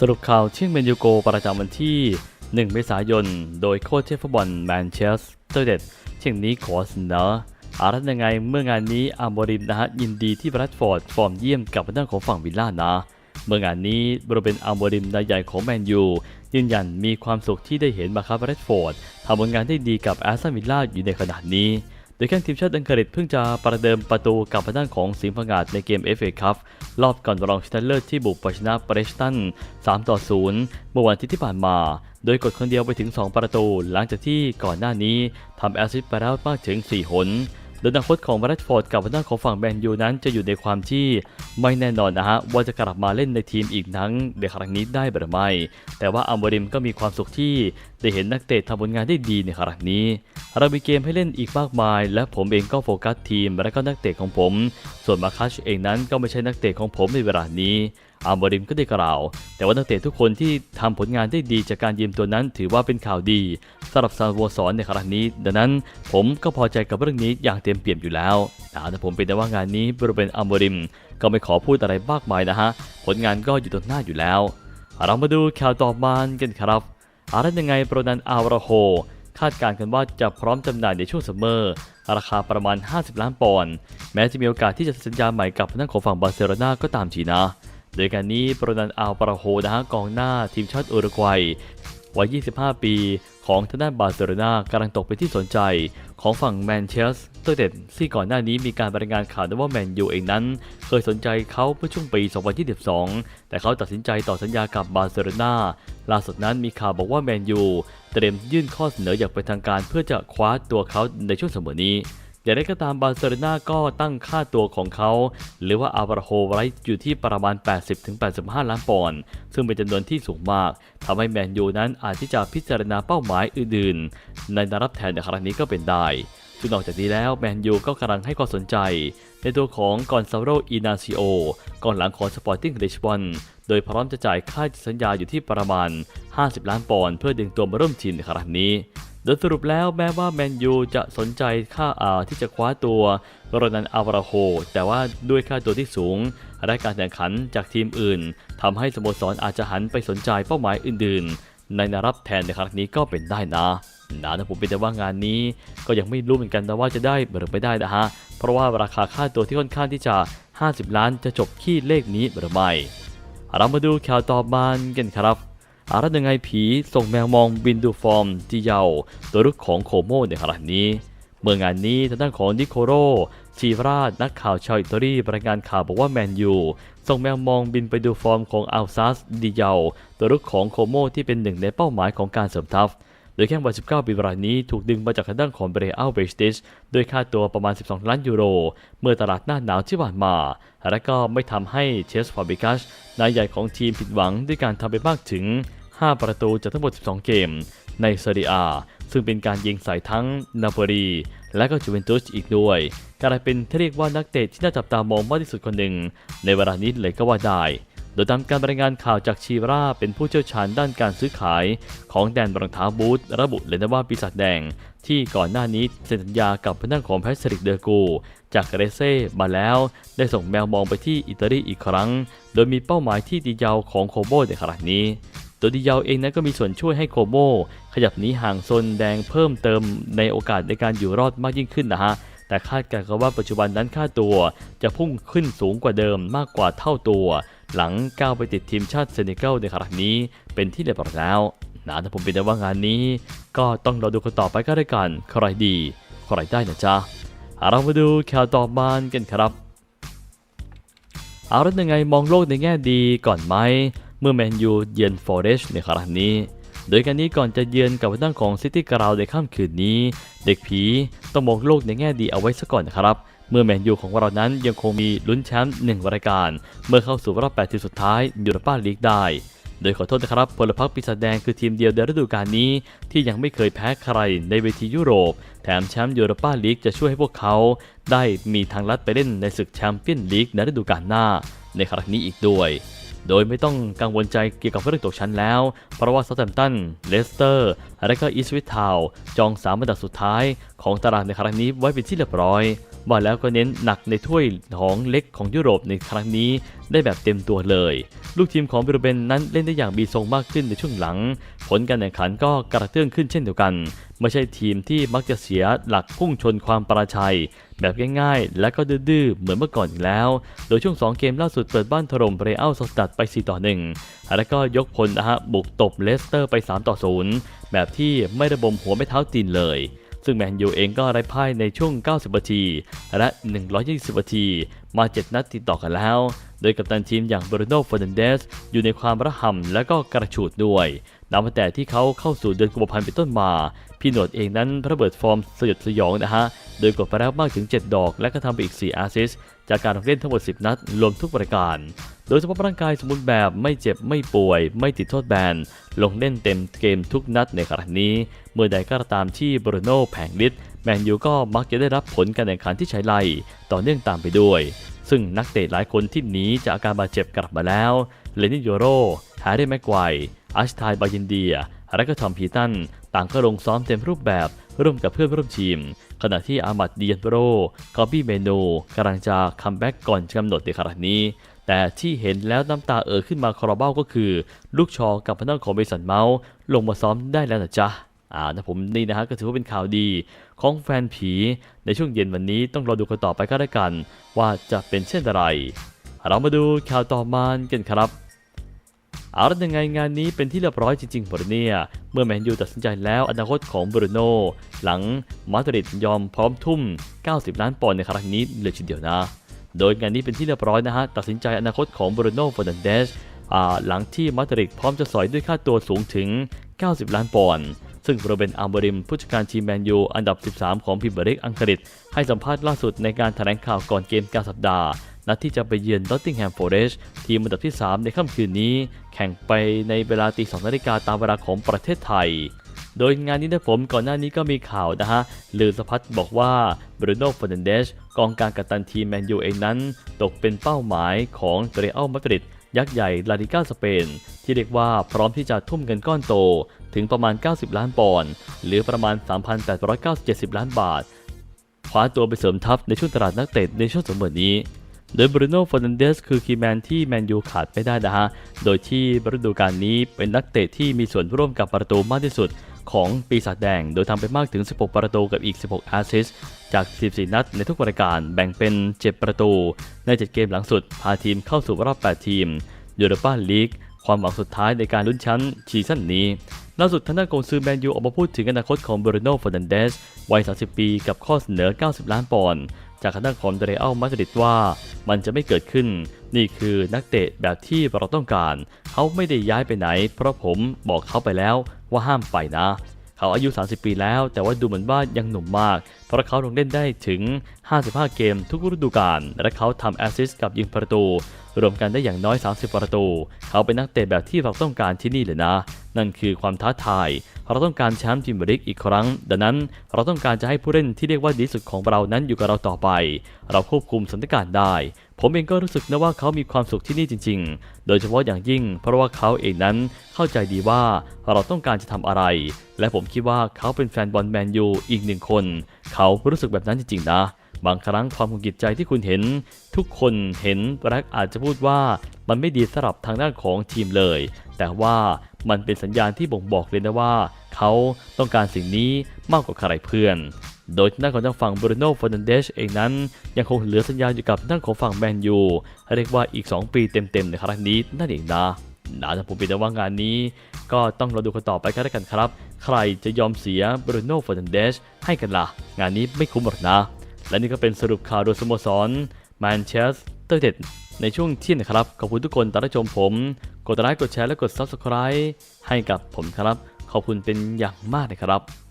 สรุปข่าวเที่ยงเมนยูโกประจำวันที่ 1 เมษายน โดยโค้ชเชฟฟุตบอลแมนเชสเตอร์เดดเที่ยงนี้ขอเสนออารัตยังไงเมื่องานนี้อาร์โมริมนะฮะยินดีที่แบรดฟอร์ดฟอร์มเยี่ยมกับทางของฝั่งวิลล่านะ เมื่องานนี้บริเวณอาร์โมริมนายใหญ่ของแมนยูยืนยันมีความสุขที่ได้เห็นมาคาแบรดฟอร์ดทำผลงานได้ดีกับแอสตันวิลล่าอยู่ในขณะนี้ โดยแข้งทีมชาติอังกฤษเพิ่งจะประเดิมประตูกับทางด้านของสิงห์พังงาดในเกม FA Cup รอบก่อนรองชนะเลิศที่บุกไปชนะเบรสตัน3 ต่อ 0 เมื่อวันอาทิตย์ที่ผ่านมา โดยกดคนเดียวไปถึง 2 ประตู หลังจากที่ก่อนหน้านี้ทำแอสซิสต์ไปแล้วมากถึง 4 หน โดยอนาคตของแรดฟอร์ดกับทางด้าของฝั่งแมนยูนั้นจะอยู่ในความที่ไม่แน่นอนนะฮะว่าจะกลับมาเล่นในทีมอีกครั้งในครั้งนี้ได้หรือไม่ แต่ว่าอัมบริมก็มีความสุขที่ได้เห็นนักเตะทำผลงานได้ดีในครั้งนี้ เรามีเกมให้เล่นอีกมากมาย และผมเองก็โฟกัสทีมและก็นักเตะของผม ส่วนมาคัชเองนั้นก็ไม่ใช่นักเตะของผมในเวลานี้ อาร์มบริมก็ได้กล่าว แต่ว่านักเตะทุกคนที่ทำผลงานได้ดีจากการยืมตัวนั้น ถือว่าเป็นข่าวดีสำหรับสโมสรในครั้งนี้ ดังนั้นผมก็พอใจกับเรื่องนี้อย่างเต็มเปี่ยมอยู่แล้วแต่ผมเป็นแต่ว่างานนี้บริเวณอัมบริม ก็ไม่ขอพูดอะไรมากมายนะฮะ ผลงานก็อยู่ตรงหน้าอยู่แล้ว เรามาดูข่าวต่อมากันครับอะไรยังไงโปรนันอาราโฮคาดการณ์กันว่าจะพร้อมจำหน่ายในช่วงซัมเมอร์ ราคาประมาณ 50 ล้านปอนด์ แม้จะมีโอกาสที่จะสัญญาใหม่กับทางของฝั่งบาร์เซโลนาก็ตามทีนะ โดยการนี้โปรนันอาราโฮนะฮะกองหน้าทีมชาติอุรุกวัยวัย 25 ปี ของทางด้านบาร์เซโลนากำลังตกเป็นที่สนใจ ของฝั่งแมนเชสเตอร์เดดที่ก่อนหน้านี้มีการรายงานข่าวว่าแมนยูเองนั้น เคยสนใจเขาเมื่อช่วงปี 2022 แต่เขาตัดสินใจต่อสัญญากับบาร์เซโลนาล่าสุดนั้นมีข่าวบอกว่าแมนยูเตรียมยื่นข้อเสนออย่างเป็นทางการเพื่อจะคว้าตัวเขาในช่วงเสมอนี้ อย่างไรก็ตามบาร์เซโลนาก็ตั้งค่าตัวของเขา หรือว่าอาบราโฮไว้อยู่ที่ประมาณ 80-85 ล้านปอนด์ซึ่งเป็นจำนวนที่สูงมากทำให้แมนยูนั้นอาจที่จะพิจารณาเป้าหมายอื่นๆ ในนารับแทนในครั้งนี้ก็เป็นได้ซึ่งนอกจากนี้แล้วแมนยูก็กำลังให้ความสนใจ ในตัวของกอนซาโรอินาซิโอกองหลังของสปอร์ติ้งลิชบอนโดยพร้อมจะจ่ายค่าสัญญาอยู่ที่ประมาณ 50 ล้านปอนด์เพื่อดึงตัวมาร่วมทีมในครั้งนี้ โดยสรุปแล้วแม้ว่าแมนยูจะสนใจค่าอาที่จะคว้าตัวโรนันอาวาราโฮแต่ว่าด้วยค่าตัวที่สูงและการแข่งขันจากทีมอื่นทำให้สโมสรอาจจะหันไปสนใจเป้าหมายอื่น ๆ ในนารับแทนในครั้งนี้ก็เป็นได้นะนะนะผมเป็นแต่ว่างานนี้ก็ยังไม่รู้เหมือนกันนะว่าจะได้หรือไม่ได้นะฮะ เพราะว่าราคาค่าตัวที่ค่อนข้างที่จะ 50 ล้านจะจบที่เลขนี้หรือไม่เรามาดูข่าวต่อมากันครับ อารัตยังไงผีส่งแมวมองบินดูฟอร์มที่เยาตัวรุกของโคโมในขณะนี้ เมื่องานนี้ทางด้านของนิโคโรชีฟราชนักข่าวชาวอิตาลีรายงานข่าวบอกว่าแมนยูส่งแมวมองบินไปดูฟอร์มของอัลซัสดิเยาตัวรุกของโคโมที่เป็นหนึ่งในเป้าหมายของการเสริมทัพ โดยแข้งวัย19 ปีรายนี้ถูกดึงมาจากทางด้านของเบรอัลเบสติชด้วยค่าตัวประมาณ 12 ล้านยูโร เมื่อตลาดหน้าหนาวที่ผ่านมา และก็ไม่ทำให้เชสฟาบิกัสนายใหญ่ของทีมผิดหวังด้วยการทำไปมากถึง 5 ประตูจากทั้งหมด 12 เกม ในเซเรียอาซึ่งเป็นการยิงใส่ทั้งนาโปลีและก็จูเวนตุสอีกด้วยกลายเป็นที่เรียกว่านักเตะที่น่าจับตามองมากที่สุดคนหนึ่ง ในเวลานี้เลยก็ว่าได้ โดยตามการรายงานข่าวจากชีราเป็นผู้เชี่ยวชาญด้านการซื้อขาย ของแดนรองเท้าบูทระบุเลยนะว่าปีศาจแดง ที่ก่อนหน้านี้เซ็นสัญญากับพนักของแพสริกเดอร์กู จากเรเซ่มาแล้ว ได้ส่งแมวมองไปที่อิตาลีอีกครั้ง โดยมีเป้าหมายที่ดียาวของโคโบในขณะนี้ตัวดียาวเองนั้นก็มีส่วนช่วยให้โคโมขยับหนีห่างโซนแดงเพิ่มเติมในโอกาสในการอยู่รอดมากยิ่งขึ้นนะฮะ แต่คาดการณ์กันว่าปัจจุบันนั้นค่าตัวจะพุ่งขึ้นสูงกว่าเดิมมากกว่าเท่าตัว หลังก้าวไปติดทีมชาติเซเนกัลในครั้งนี้เป็นที่เรียบร้อยแล้วนะถ้าผมเป็นได้ว่างานนี้ ก็ต้องรอดูกันต่อไปก็ได้กันใครดีใครได้นะจ๊ะเรามาดูข่าวต่อมากันครับเอาแล้วยังไงมองโลกในแง่ดีก่อนไหม เมื่อแมนยูเยือนฟอเรสในครั้งนี้ โดยการนี้ก่อนจะเยือนกับทางด้านของซิตี้กราวในค่ำคืนนี้ เด็กผีต้องมองโลกในแง่ดีเอาไว้ซะก่อนนะครับ เมื่อแมนยูของเรานั้นยังคงมีลุ้นแชมป์หนึ่งรายการ เมื่อเข้าสู่รอบ 8 ทีมสุดท้ายยูโรปาลีกได้ โดยขอโทษนะครับพลพรรคปีศาจแดงคือทีมเดียวในฤดูกาลนี้ ที่ยังไม่เคยแพ้ใครในเวทียุโรป แถมแชมป์ยูโรปาลีกจะช่วยให้พวกเขาได้มีทางลัดไปเล่นในศึกแชมเปี้ยนลีกในฤดูกาลหน้า ในครั้งนี้อีกด้วยโดยไม่ต้องกังวลใจเกี่ยวกับเรื่องตกชั้นแล้ว เพราะว่าซา u t แ a มตัน เลสเตอร์ และก็อีสวิททาวจองสามอันดับสุดท้ายของตารางในครั้งนี้ไว้เป็นที่เรียบร้อย ว่าแล้วก็เน้นหนักในถ้วยของเล็กของยุโรปในครั้งนี้ได้แบบเต็มตัวเลย ลูกทีมของบิโรเบนนั้นเล่นได้อย่างมีทรงมากขึ้นในช่วงหลัง ผลการแข่งขันก็กระเตื้องขึ้นเช่นเดียวกัน ไม่ใช่ทีมที่มักจะเสียหลักพุ่งชนความประชัย แบบง่ายๆ และก็ดื้อๆ เหมือนเมื่อก่อนอีกแล้ว โดยช่วง 2 เกมล่าสุดเปิดบ้านถล่มเรอัลซอสตัดไป 4 ต่อ 1 แล้วก็ยกพลนะฮะบุกตบเลสเตอร์ไป 3 ต่อ 0 แบบที่ไม่ระบมหัวไม่เท้าตีนเลย ซึ่งแมนยูเองก็ไร้พ่ายในช่วง 90 นาที และ 120 นาที มา 7 นัดติดต่อกันแล้ว โดยกัปตันทีมอย่างบรูโน่เฟอร์นันเดสอยู่ในความระห่ำและก็กระฉูดด้วยนับตั้งแต่ที่เขาเข้าสู่เดือนกุมภาพันธ์เป็นต้นมา พี่หนวดเองนั้นระเบิดฟอร์มสยดสยองนะฮะ โดยกดไปแล้วมากถึง 7 ดอกและก็ทำไปอีก 4 อาซิส จากการลงเล่นทั้งหมด 10 นัดรวมทุกประการ โดยสภาพร่างกายสมบูรณ์แบบไม่เจ็บไม่ป่วย ไม่ติดโทษแบน ลงเล่นเต็มเกมทุกนัดในครั้งนี้ เมื่อใดก็ตามที่บรูโน่แผงฤทธิ์แมนยูก็มักจะได้รับผลการแข่งขันที่ใช้ไล่ต่อเนื่องตามไปด้วย ซึ่งนักเตะหลายคนที่หนีจากอาการบาดเจ็บกลับมาแล้วเลนิโยโรแฮร์รี่แม็กไกวอัชทายบายินเดีย และก็ทอมพีตัน ต่างก็ลงซ้อมเต็มรูปแบบ ร่วมกับเพื่อนร่วมทีม ขณะที่อามัดเดียนโรกอบบี้เมโนกำลังจะคัมแบ็กก่อนกำหนดในครั้งนี้ แต่ที่เห็นแล้วน้ำตาเอ่อขึ้นมาคอราเบ้าก็คือ ลูกชอกับพนักของเบสันเมาส์ลงมาซ้อมได้แล้วนะจ๊ะอ่านะผมนี่นะฮะก็ถือว่าเป็นข่าวดีของแฟนผี ในช่วงเย็นวันนี้ต้องรอดูกันต่อไปก็แล้วกัน ว่าจะเป็นเช่นไร เรามาดูข่าวต่อมากันครับ เอาละยังไงงานนี้เป็นที่เรียบร้อยจริงๆหมดเนียเมื่อแมนยูตัดสินใจแล้วอนาคตของบรูโน่หลังมาดริดยอมพร้อมทุ่ม 90 ล้านปอนด์ในครั้งนี้เลยทีเดียวนะ โดยงานนี้เป็นที่เรียบร้อยนะฮะตัดสินใจอนาคตของบรูโน่ฟอร์นันเดสหลังที่มาดริดพร้อมจะสอยด้วยค่าตัวสูงถึง 90 ล้านปอนด์ซึ่งโรเบนอัลบริมผู้จัดการทีมแมนยูอันดับ 13 ของพรีเมียร์ลีกอังกฤษให้สัมภาษณ์ล่าสุดในการแถลงข่าวก่อนเกมกลารสัปดาห์ นัดที่จะไปเยือนนอตติงแฮมฟอเรสต์ทีมอันดับที่ 3 ในค่ำคืนนี้ แข่งไปในเวลาตี2นาฬิกาตามเวลาของประเทศไทย โดยงานนี้นะผมก่อนหน้านี้ก็มีข่าวนะฮะลือสะพัดบอกว่าบรูโน่ฟอร์นันเดสกองกางกัปตันทีมแมนยูเองนั้น ตกเป็นเป้าหมายของเรอัลมาดริดยักษ์ใหญ่ลาลิก้าสเปน ที่เรียกว่าพร้อมที่จะทุ่มเงินก้อนโตถึงประมาณ 90 ล้านปอนด์หรือประมาณ 3,890ล้านบาทคว้าตัวไปเสริมทัพในช่วงตลาดนักเตะในช่วงสมเมอนี้ โดยบรูโน่ฟอร์นันเดสคือคีย์แมนที่แมนยูขาดไม่ได้นะฮะ โดยที่ฤดูกาลนี้เป็นนักเตะที่มีส่วนร่วมกับประตูมากที่สุดของปีศาจแดง โดยทำไปมากถึง 16 ประตูกับอีก 16 แอสซิสจาก 14 นัดในทุกรายการแบ่งเป็น 7 ประตู ใน 7 เกมหลังสุด พาทีมเข้าสู่รอบ 8 ทีมยูโรปาลีกความหวังสุดท้ายในการลุ้นแชมป์ซีซั่นนี้ล่าสุดทางด้านกงซือแมนยูออกมาพูดถึงอนาคตของบรูโน่ฟอร์นันเดสวัย 30 ปีกับข้อเสนอ 90 ล้านปอนด์ จากทางด้านของเรอัลมาดริดว่ามันจะไม่เกิดขึ้น นี่คือนักเตะแบบที่เราต้องการ เขาไม่ได้ย้ายไปไหน เพราะผมบอกเขาไปแล้วว่าห้ามไปนะ เขาอายุ 30 ปีแล้ว แต่ว่าดูเหมือนว่ายังหนุ่มมาก ราะเขาลงเล่นได้ถึง 55 เกมทุกฤดูกาล และเขาทำแอสซิสต์กับยิงประตู รวมกันได้อย่างน้อย 30 ประตู เขาเป็นนักเตะแบบที่เราต้องการที่นี่เลยนะ นั่นคือความท้าทาย เราต้องการแชมป์ทีมเบริกอีกครั้ง ดังนั้นเราต้องการจะให้ผู้เล่นที่เรียกว่าดีสุดของเรานั้นอยู่กับเราต่อไป เราควบคุมสถานการณ์ได้ผมเองก็รู้สึกนะว่าเขามีความสุขที่นี่จริง ๆ โดยเฉพาะอย่างยิ่ง เพราะว่าเขาเองนั้นเข้าใจดีว่าเราต้องการจะทำอะไร และผมคิดว่าเขาเป็นแฟนบอลแมนยูอีกหนึ่งคน เขารู้สึกแบบนั้นจริงๆนะ บางครั้งความหุนกิจใจที่คุณเห็น ทุกคนเห็นแร็กอาจจะพูดว่ามันไม่ดีสำหรับทางด้านของทีมเลย แต่ว่ามันเป็นสัญญาณที่บ่งบอกเลยนะว่า เขาต้องการสิ่งนี้มากกว่าใครเพื่อน โดยทางด้านของทางฝั่งบรูโน่ฟอร์นันเดสเองนั้น ยังคงเหลือสัญญาอยู่กับทางด้านของฝั่งแมนยูเรียกว่าอีก 2 ปีเต็มๆในครั้งนี้นั่นเองนะนะแต่ผมเป็นว่างานนี้ ก็ต้องรอดูกันต่อไปกันแล้วกันครับ ใครจะยอมเสียบรูโน่ฟอร์นันเดสให้กันล่ะ งานนี้ไม่คุ้มหรอกนะ และนี่ก็เป็นสรุปข่าวโดยสโมสรแมนเชสเตอร์เด็ดในช่วงเที่ยงนะครับ ขอบคุณทุกคนตามรับชมผม กดไลค์กดแชร์และกด Subscribe ให้กับผมครับ ขอบคุณเป็นอย่างมากนะครับ